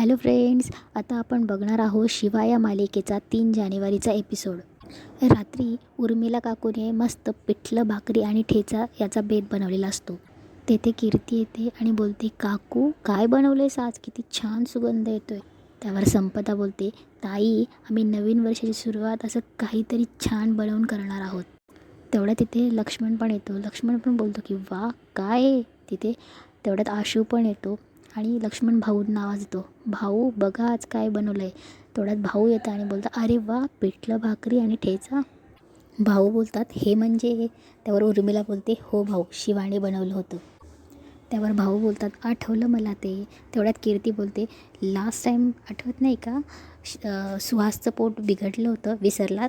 Hello friends आता आपण बघणार आहोत शिवा या मालिकेचा तीन जानेवारीचा एपिसोड रात्री उर्मिला काकूने मस्त पिठलं भाकरी आणि ठेचा याचा बेत बनवलेला असतो. तेथे कीर्ती येते आणि बोलते काकू काय बनवलेस आज? किती छान सुगंध येतोय. त्यावर संपदा बोलते ताई आम्ही नवीन वर्षाची सुरुवात असं काहीतरी छान बनवून करणार आहोत. तेवढ्या तिथे लक्ष्मण पण येतो. लक्ष्मण पण बोलतो की वा काय तिथे तेवढ्यात आशू पण येतो. आणि लक्ष्मण भाऊंना आवाज येतो भाऊ बघा आज काय बनवलं आहे तेवढ्यात भाऊ येतं आणि बोलतात अरे वा पिठलं भाकरी आणि ठेचा. भाऊ बोलतात हे म्हणजे त्यावर उर्मिला बोलते हो भाऊ शिवाने बनवलं होतं. त्यावर भाऊ बोलतात आठवलं मला ते. तेवढ्यात कीर्ती बोलते लास्ट टाईम आठवत नाही का? श- सुहासचं पोट बिघडलं होतं विसरलात?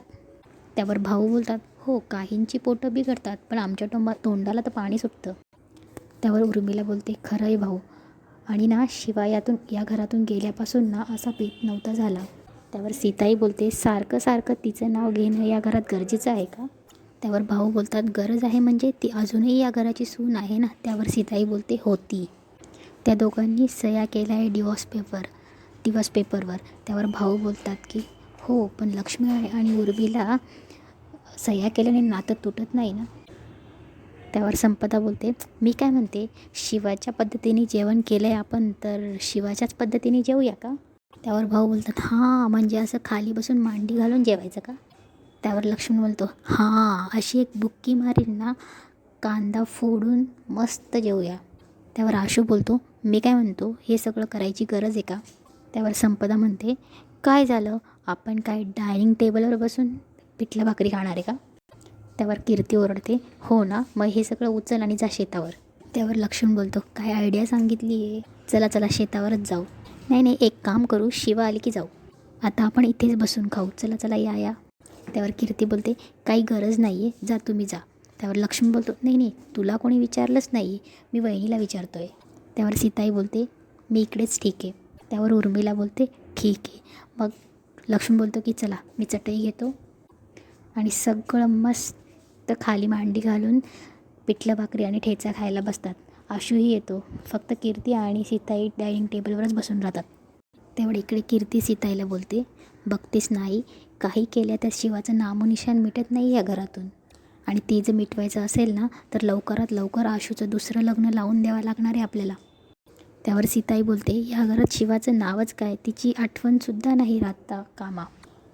त्यावर भाऊ बोलतात हो काहींची पोटं बिघडतात पण आमच्या टोंबा तोंडाला तर पाणी सुटतं. त्यावर उर्मिला बोलते खरं आहे भाऊ आणि ना शिवा यातून या घरातून गेल्यापासून ना असा पीत नव्हता झाला. त्यावर सीताई बोलते सारखं सारखं तिचं नाव घेणं या घरात गरजेचं आहे का? त्यावर भाऊ बोलतात गरज आहे म्हणजे ती अजूनही या घराची सून आहे ना? त्यावर सीताई बोलते होती. त्या दोघांनी सह्या केल्या आहे डिवॉर्स पेपर डिवॉर्स पेपरवर त्यावर भाऊ बोलतात की हो पण लक्ष्मी आणि आणि सह्या केल्याने नातं तुटत नाही ना? त्यावर संपदा बोलते मी काय म्हणते शिवाच्या पद्धतीने जेवण केलं आहे आपण तर शिवाच्याच पद्धतीने जेवूया का? त्यावर भाऊ बोलतात हां म्हणजे असं खाली बसून मांडी घालून जेवायचं का? त्यावर लक्ष्मण बोलतो हां अशी एक बुक्की मारीन ना कांदा फोडून मस्त जेवूया त्यावर आशू बोलतो मी काय म्हणतो हे सगळं करायची गरज आहे का? त्यावर संपदा म्हणते काय झालं आपण काय डायनिंग टेबलवर बसून पिठलं भाकरी खाणार आहे का? त्यावर कीर्ती ओरडते हो ना मग हे सगळं उचल आणि जा शेतावर. त्यावर लक्ष्मण बोलतो काय आयडिया सांगितली आहे चला चला शेतावरच जाऊ. नाही नाही एक काम करू शिवा आली की जाऊ. आता आपण इथेच बसून खाऊ. चला चला या या. त्यावर कीर्ती बोलते काही गरज नाही आहे जा तुम्ही जा. त्यावर लक्ष्मण बोलतो नाही नाही तुला कोणी विचारलंच नाही मी वहिनीला विचारतो आहे त्यावर सीताई बोलते मी इकडेच ठीक आहे. त्यावर उर्मिला बोलते ठीक आहे. मग लक्ष्मण बोलतो की चला मी चटई घेतो. आणि सगळं मस्त खाली मांडी घालून पिठलं भाकरी आणि ठेचा खायला बसतात. आशूही येतो. फक्त कीर्ती आणि सीताई डायनिंग टेबलवरच बसून राहतात. तेवढे इकडे कीर्ती सीताईला बोलते बघतेस नाही काही केल्या त्या शिवाचं नामोनिशान मिटत नाही या घरातून. आणि ते जर मिटवायचं असेल ना तर लवकरात लवकर आशूचं दुसरं लग्न लावून द्यावं लागणार आहे आपल्याला. त्यावर सीताई बोलते या घरात शिवाचं नावच काय? तिची आठवणसुद्धा नाही राहता कामा.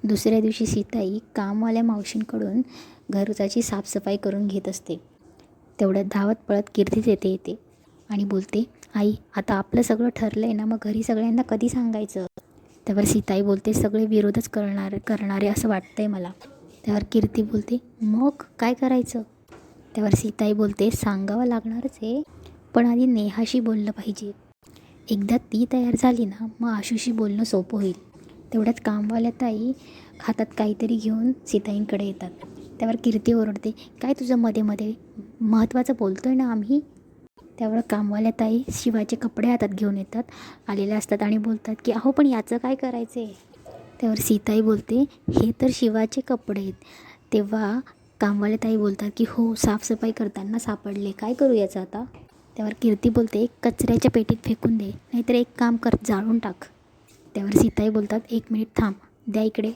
दुसऱ्या दिवशी सीताई कामवाल्या मावशींकडून घरचाची साफसफाई करून घेत असते. तेवढ्यात धावत पळत कीर्तीच येते येते आणि बोलते आई आता आपलं सगळं ठरलं आहे ना मग घरी सगळ्यांना कधी सांगायचं? त्यावर सीताई बोलते सगळे विरोधच करणार करणारे असं वाटतं आहे मला. त्यावर कीर्ती बोलते मग काय करायचं? त्यावर सीताई बोलते सांगावं लागणारच आहे पण आधी नेहाशी बोललं पाहिजे. एकदा ती तयार झाली ना मग आशूशी बोलणं सोपं होईल. तेवढ्यात कामवाल्या ताई हातात काहीतरी घेऊन सीताईंकडे येतात. त्यावर कीर्ती ओरडते काय तुझं मध्ये मध्ये? महत्त्वाचं आहे ना आम्ही? त्यावर कामवाल्या ताई शिवाचे कपडे हातात घेऊन येतात आलेले असतात आणि बोलतात की अहो पण याचं काय करायचं आहे त्यावर सीताई बोलते हे तर शिवाचे कपडे आहेत. तेव्हा कामवाल्या ताई बोलतात की हो साफसफाई करताना सापडले. काय करू याचं आता? त्यावर कीर्ती बोलते कचऱ्याच्या पेटीत फेकून दे नाहीतर एक काम कर जाळून टाक. त्यावर सीताई बोलतात एक मिनिट थांब द्या इकडे.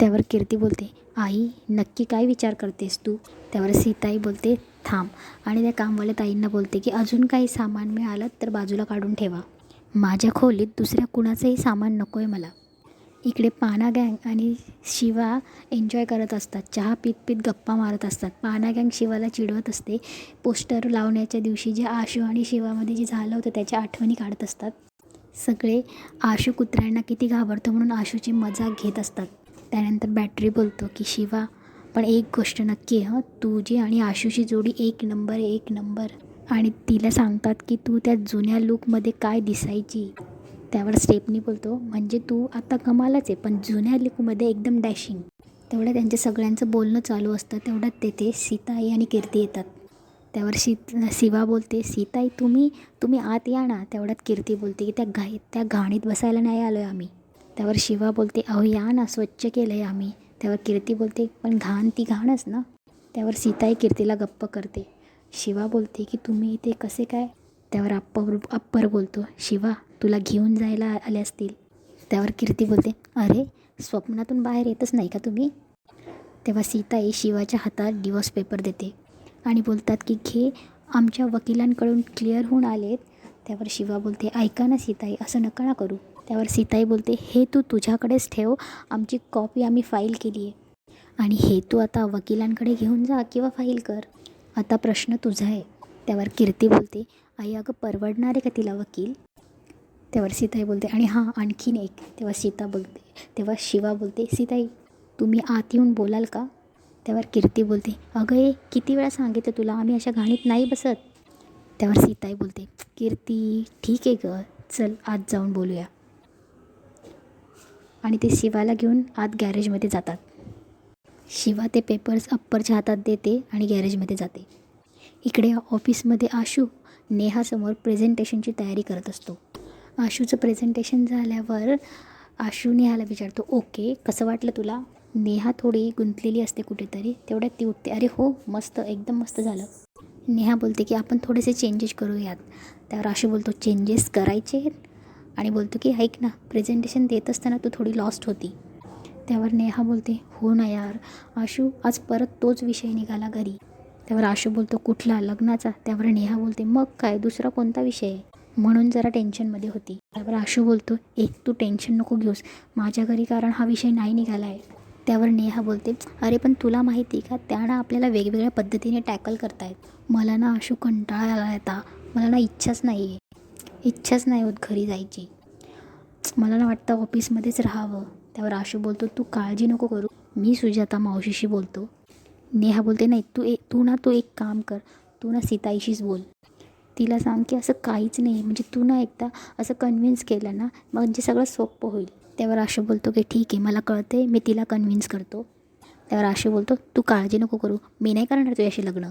त्यावर कीर्ती बोलते आई नक्की काय विचार करतेस तू? त्यावर सीताई बोलते थांब. आणि त्या कामवाल्या ताईंना बोलते की अजून काही सामान मिळालं तर बाजूला काढून ठेवा. माझ्या खोलीत दुसऱ्या कुणाचंही सामान नको आहे मला. इकडे पाना गँग आणि शिवा एन्जॉय करत असतात. चहा पीत पीत गप्पा मारत असतात. पाना गँग शिवाला चिडवत असते. पोस्टर लावण्याच्या दिवशी जे आशू आणि शिवामध्ये जे झालं होतं त्याच्या आठवणी काढत असतात. सगळे आशू कुत्र्यांना किती घाबरतो म्हणून आशूची मजाक घेत असतात. त्यानंतर बॅटरी बोलतो की शिवा पण एक गोष्ट नक्की आहे हं. तुझी आणि आशूची जोडी एक नंबर एक नंबर आणि तिला सांगतात की तू त्या जुन्या लुकमध्ये काय दिसायची? त्यावर स्टेपनी बोलतो म्हणजे तू आता कमालच आहे पण जुन्या लुकमध्ये एकदम डॅशिंग तेवढं त्यांच्या सगळ्यांचं बोलणं चालू असतं. तेवढ्यात तेथे सीताई आणि कीर्ती येतात. त्यावर शीत शिवा बोलते सीताई तुम्ही तुम्ही आत या ना. तेवढ्यात कीर्ती बोलते की त्या घाई त्या घाणीत बसायला नाही आलो आहे आम्ही. त्यावर शिवा बोलते अहो या ना स्वच्छ केलं आहे आम्ही. त्यावर कीर्ती बोलते पण घाण ती घाणच ना. त्यावर सीताई कीर्तीला गप्प करते. शिवा बोलते की तुम्ही इथे कसे काय? त्यावर अप्पर अप्पर बोलतो शिवा तुला घेऊन जायला आले असतील. त्यावर कीर्ती बोलते अरे स्वप्नातून बाहेर येतच नाही का तुम्ही? तेव्हा सीताई शिवाच्या हातात डिवोर्स पेपर देते. आणि बोलतात की घे आमच्या वकिलांकडून क्लिअर होऊन आलेत. त्यावर शिवा बोलते ऐका ना सीताई असं नका ना करू. त्यावर सीताई बोलते हे तू तुझ्याकडेच ठेव आमची कॉपी आम्ही फाईल केली आहे. आणि हे तू आता वकिलांकडे घेऊन जा किंवा फाईल कर आता प्रश्न तुझा आहे. त्यावर कीर्ती बोलते आई अगं परवडणार आहे का तिला वकील? त्यावर सीताई बोलते आणि हां आणखीन एक. तेव्हा सीता बोलते तेव्हा शिवा बोलते सीताई तुम्ही आत येऊन बोलाल का? त्यावर कीर्ती बोलते अगं ए किती वेळा सांगितलं तुला? आम्ही अशा घाणीत नाही बसत. त्यावर सीताई बोलते कीर्ती ठीक आहे ग. चल आत जाऊन बोलूया. आणि ते शिवाला घेऊन आत गॅरेजमध्ये जातात. शिवा ते पेपर्स अप्परच्या हातात देते आणि गॅरेजमध्ये जाते. इकडे ऑफिसमध्ये आशू नेहासमोर प्रेझेंटेशनची तयारी करत असतो. आशूचं प्रेझेंटेशन झाल्यावर आशू नेहाला विचारतो ओके कसं वाटलं तुला? नेहा थोडी गुंतलेली असते कुठेतरी तेवढ्यात ती उठते. अरे हो मस्त एकदम मस्त झालं. नेहा बोलते की आपण थोडेसे चेंजेस करूयात. त्यावर आशू बोलतो चेंजेस करायचे आहेत? आणि बोलतो की ऐक ना प्रेझेंटेशन देत असताना तू थोडी लॉस्ट होती. त्यावर नेहा बोलते हो ना यार आशू आज परत तोच विषय निघाला घरी. त्यावर आशू बोलतो कुठला? लग्नाचा? त्यावर नेहा बोलते मग काय दुसरा कोणता विषय आहे? म्हणून जरा टेन्शनमध्ये होती. त्यावर आशू बोलतो एक तू टेन्शन नको घेऊस. माझ्या घरी कारण हा विषय नाही निघाला आहे. त्यावर नेहा बोलते अरे पण तुला माहिती का? त्या ना आपल्याला वेगवेगळ्या पद्धतीने टॅकल करतायत. मला ना अशू कंटाळा आला येता मला ना इच्छाच नाही आहे इच्छाच नाही होत घरी जायची. मला ना वाटतं ऑफिसमध्येच राहावं. त्यावर आशू बोलतो तू काळजी नको करू. मी सुजाता मावशीशी बोलतो. नेहा बोलते नाही तू ए तू ना तू एक काम कर. तू ना सीताईशीच बोल. तिला सांग की असं काहीच नाही म्हणजे तू ना एकदा असं कन्व्हिन्स केलं ना म्हणजे सगळं सोपं होईल. त्यावर आशू बोलतो की ठीक आहे मला कळते मी तिला कन्व्हिन्स करतो. त्यावर आशू बोलतो तू काळजी नको करू मी नाही करणार तुझ्याशी लग्न.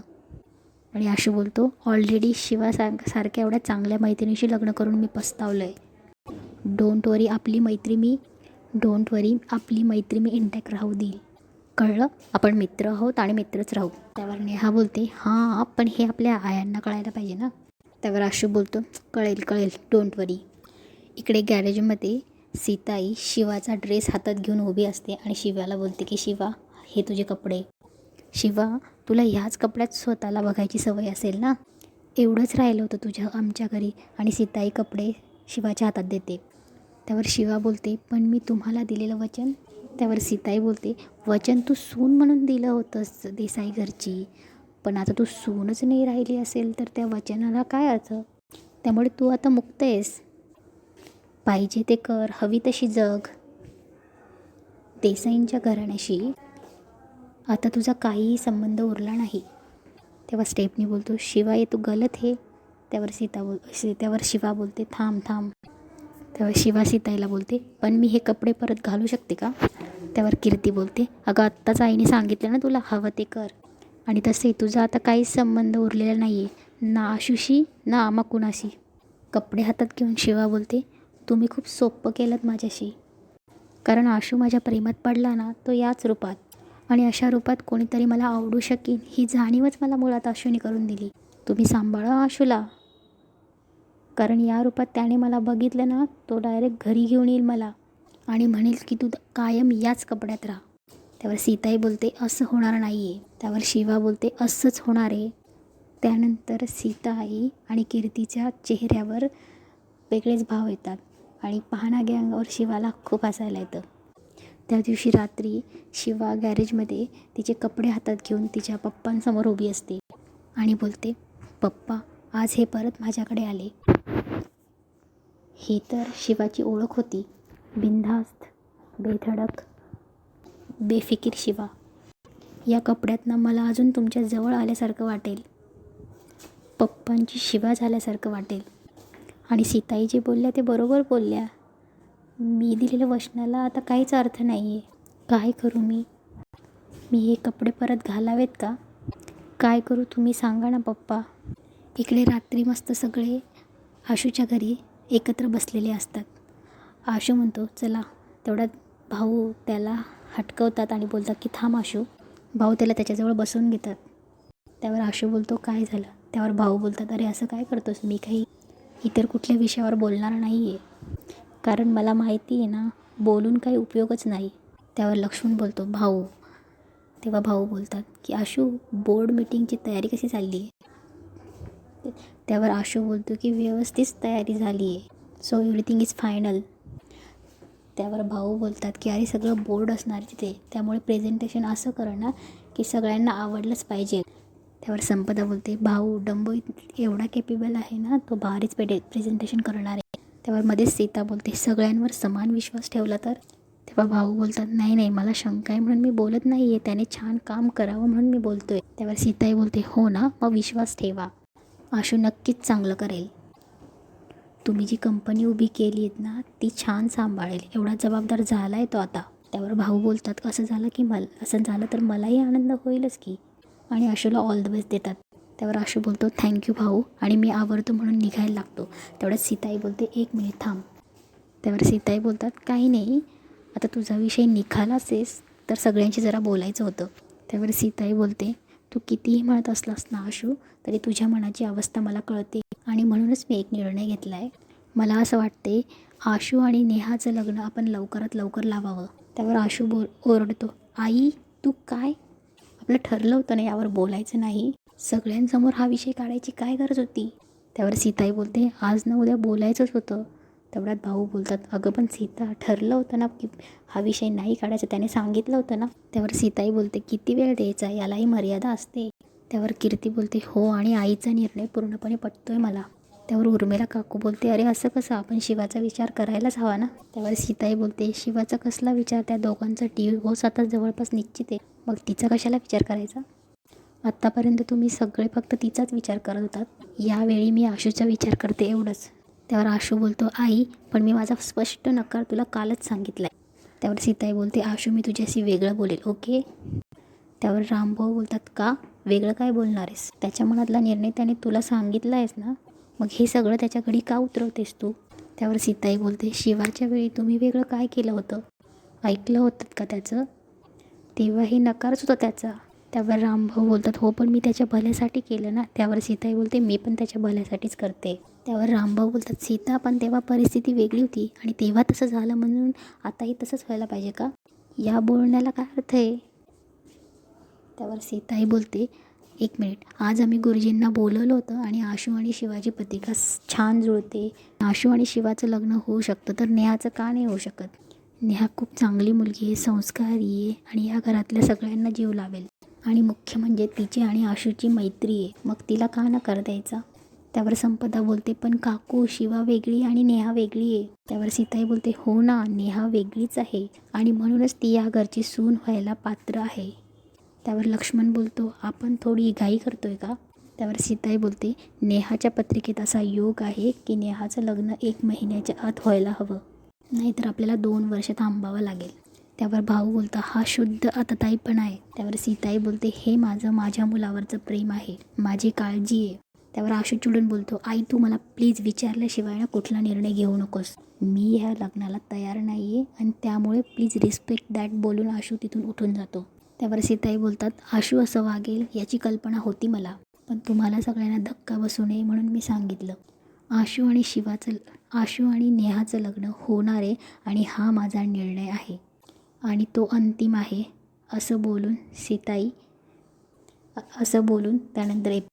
आणि आशू बोलतो ऑलरेडी शिवा सार सारख्या एवढ्या चांगल्या मैत्रिणीशी लग्न करून मी पस्तावलं आहे डोंट वरी आपली मैत्री मी डोंट वरी आपली मैत्री मी इंटॅक्ट राहू देईल. कळलं? आपण मित्र आहोत आणि मित्रच राहू. त्यावर नेहा बोलते हां पण हे आपल्या आयांना कळायला पाहिजे ना. त्यावर आशू बोलतो कळेल कळेल डोंट वरी इकडे गॅरेजमध्ये सीताई शिवाचा ड्रेस हातात घेऊन उभी असते आणि शिवाला बोलते की शिवा हे तुझे कपडे. शिवा तुला ह्याच कपड्यात स्वतःला बघायची सवय असेल ना? एवढंच राहिलं होतं तुझ्या आमच्या घरी. आणि सीताई कपडे शिवाच्या हातात देते. त्यावर शिवा बोलते पण मी तुम्हाला दिलेलं वचन? त्यावर सीताई बोलते वचन तू सून म्हणून दिलं होतंस देसाई घरची पण आता तू सूनच नाही राहिली असेल तर त्या वचनाला काय अर्थ? त्यामुळे तू आता मुक्त आहेस. पाहिजे ते कर हवी तशी जग. देसाईंच्या घराण्याशी आता तुझा काहीही संबंध उरला नाही. तेव्हा स्टेपनी बोलतो शिवा ये तू गलत हे. त्यावर सीता बोल सीत्यावर त्यावर शिवा बोलते थांब थांब. तेव्हा शिवा सीताईला बोलते पण मी हे कपडे परत घालू शकते का? त्यावर कीर्ती बोलते अगं आत्ताच आईने सांगितलं ना तुला हवं ते कर. आणि तसे तुझा आता काहीच संबंध उरलेला नाही आहे ना आशुशी ना आमा कुणाशी. कपडे हातात घेऊन शिवा बोलते तुम्ही खूप सोपं केलं माझ्याशी. कारण आशू माझ्या प्रेमात पडला ना तो याच रूपात. आणि अशा रूपात कोणीतरी मला आवडू शकेन ही जाणीवच मला मुळात आशूने करून दिली. तुम्ही सांभाळा आशूला. कारण या रूपात त्याने मला बघितलं ना तो डायरेक्ट घरी घेऊन येईल मला. आणि म्हणेल की तू कायम याच कपड्यात राहा. त्यावर सीताई बोलते असं होणार नाही आहे त्यावर शिवा बोलते असंच होणार आहे. त्यानंतर सीताई आणि कीर्तीच्या चेहऱ्यावर वेगळेच भाव येतात आणि पाहणा गँगवर शिवाला खूप हसायला येतं. त्या दिवशी रात्री शिवा गॅरेजमध्ये तिचे कपडे हातात घेऊन तिच्या पप्पांसमोर उभी असते आणि बोलते पप्पा आज हे परत माझ्याकडे आले. ही तर शिवाची ओळख होती. बिनधास्त बेधडक बेफिकीर शिवा. या कपड्यातनं मला अजून तुमच्या जवळ आल्यासारखं वाटेल. पप्पांची शिवा झाल्यासारखं वाटेल. आणि सीताई जे बोलल्या ते बरोबर बोलल्या. मी दिलेल्या वचनाला आता काहीच अर्थ नाही आहे काय करू मी? मी हे कपडे परत घालावेत का? काय करू तुम्ही सांगा ना पप्पा. इकडे रात्री मस्त सगळे आशूच्या घरी एकत्र बसलेले असतात. आशू म्हणतो चला तेवढ्यात भाऊ त्याला हटकवतात आणि बोलतात की थांब आशू भाऊ त्याला त्याच्याजवळ बसवून घेतात. त्यावर आशू बोलतो काय झालं? त्यावर भाऊ बोलतात अरे असं काय करतोस? मी काही इतर कुठल्या विषयावर बोलणार नाही आहे कारण मला माहिती आहे ना बोलून काही उपयोगच नाही. त्यावर लक्ष्मण बोलतो भाऊ. तेव्हा भाऊ बोलतात की आशू बोर्ड मीटिंगची तयारी कशी चालली आहे? त्यावर आशू बोलतो की व्यवस्थित तयारी झाली आहे. सो एव्हरीथिंग इज फायनल त्यावर भाऊ बोलतात की अरे सगळं बोर्ड असणार तिथे त्यामुळे प्रेझेंटेशन असं करणार की सगळ्यांना आवडलंच पाहिजे. त्यावर संपदा बोलते भाऊ डंबो एवढा केपेबल आहे ना तो भारीच पेटे प्रेझेंटेशन करणार आहे. त्यावर मध्येच सीता बोलते सगळ्यांवर समान विश्वास ठेवला तर? तेव्हा भाऊ बोलतात नाही नाही मला शंका आहे म्हणून मी बोलत नाही आहे त्याने छान काम करावं म्हणून मी बोलतोय. त्यावर सीताई बोलते हो ना मग विश्वास ठेवा. आशू नक्कीच चांगलं करेल. तुम्ही जी कंपनी उभी केली आहेत ना ती छान सांभाळेल. एवढा जबाबदार झाला आहे तो आता. त्यावर भाऊ बोलतात असं झालं की मला असं झालं तर मलाही आनंद होईलच की. आणि आशूला ऑल द बेस्ट देतात. त्यावर आशू बोलतो थँक्यू भाऊ. आणि मी आवडतो म्हणून निघायला लागतो. तेवढ्यात सीताई बोलते एक मिनिट थांब. त्यावर सीताई बोलतात काही नाही. आता तुझा विषय निघालाच आहेस तर सगळ्यांशी जरा बोलायचं होतं. त्यावर सीताई बोलते तू कितीही म्हणत असलास ना आशू तरी तुझ्या मनाची अवस्था मला कळते. आणि म्हणूनच मी एक निर्णय घेतला आहे मला असं वाटते आशू आणि नेहाचं लग्न आपण लवकरात लवकर लावावं. त्यावर आशू बोल ओरडतो आई तू काय? आपलं ठरलं होतं ना यावर बोलायचं नाही. सगळ्यांसमोर हा विषय काढायची काय गरज होती? त्यावर सीताई बोलते आज ना उद्या बोलायचंच होतं. तेवढ्यात भाऊ बोलतात अगं पण सीता ठरलं होतं ना की हा विषय नाही काढायचा त्याने सांगितलं होतं ना? त्यावर सीताई बोलते किती वेळ द्यायचा? यालाही मर्यादा असते. त्यावर कीर्ती बोलते हो आणि आईचा निर्णय पूर्णपणे पटतोय मला. त्यावर उर्मिला काकू बोलते अरे असं कसं? आपण शिवाचा विचार करायलाच हवा ना? त्यावर सीताई बोलते शिवाचा कसला विचार? त्या दोघांचा डिवोर्स आता जवळपास निश्चित आहे. मग तिचा कशाला विचार करायचा? आत्तापर्यंत तुम्ही सगळे फक्त तिचाच विचार करत होतात. यावेळी मी आशूचा विचार करते एवढंच. त्यावर आशू बोलतो आई पण मी माझा स्पष्ट नकार तुला कालच सांगितला आहे त्यावर सीताई बोलते आशू मी तुझ्याशी वेगळं बोलेल ओके? त्यावर रामभाऊ बोलतात का? वेगळं काय बोलणार आहेस त्याच्या मनातला निर्णय त्याने तुला सांगितला आहेस ना? मग हे सगळं त्याच्या घडी का उतरवतेस तू? त्यावर सीताई बोलते शिवाच्या वेळी तुम्ही वेगळं काय केलं होतं? ऐकलं होतं का त्याचं? तेव्हाही नकारच होता त्याचा. त्यावर रामभाऊ बोलतात हो पण मी त्याच्या भल्यासाठी केलं ना. त्यावर सीताई बोलते मी पण त्याच्या भल्यासाठीच करते. त्यावर रामभाऊ बोलतात सीता पण तेव्हा परिस्थिती वेगळी होती आणि तेव्हा तसं झालं म्हणून आताही तसंच व्हायला पाहिजे का? या बोलण्याला काय अर्थ आहे? त्यावर सीताई बोलते एक मिनिट. आज आम्ही गुरुजींना बोलवलं होतं आणि आशू आणि शिवाची पत्रिका छान जुळते. आशू आणि शिवाचं लग्न होऊ शकतं तर नेहाचं का नाही होऊ शकत? नेहा खूप चांगली मुलगी आहे संस्कारी आहे आणि या घरातल्या सगळ्यांना जीव लावेल. आणि मुख्य म्हणजे तिची आणि आशूची मैत्री आहे. मग तिला का नकार द्यायचा? त्यावर संपदा बोलते पण काकू शिवा वेगळी आणि नेहा वेगळी आहे. त्यावर सीताई बोलते हो ना नेहा वेगळीच आहे आणि म्हणूनच ती या घरची सून व्हायला पात्र आहे. त्यावर लक्ष्मण बोलतो आपण थोडी घाई करतो आहे का? त्यावर सीताई बोलते नेहाच्या पत्रिकेत असा योग आहे की नेहाचं लग्न एक महिन्याच्या आत व्हायला हवं. नाहीतर आपल्याला दोन वर्ष थांबावं लागेल. त्यावर भाऊ बोलता हा शुद्ध आतताईपणा आहे. त्यावर सीताई बोलते हे माझं माझ्या मुलावरचं प्रेम आहे. माझी काळजी आहे. त्यावर आशू चिडून बोलतो आई तू मला प्लीज विचारल्याशिवाय ना कुठला निर्णय घेऊ नकोस. मी ह्या लग्नाला तयार नाही आहे आणि त्यामुळे प्लीज रिस्पेक्ट दॅट बोलून आशू तिथून उठून जातो. त्यावर सीताई बोलतात आशू असं वागेल याची कल्पना होती मला पण तुम्हाला सगळ्यांना धक्का बसू नये म्हणून मी सांगितलं. आशू आणि शिवाचं आशू आणि नेहाचं लग्न होणार आहे आणि हा माझा निर्णय आहे. आणि तो अंतिम आहे असं बोलून सीताई असं बोलून त्यानंतर एप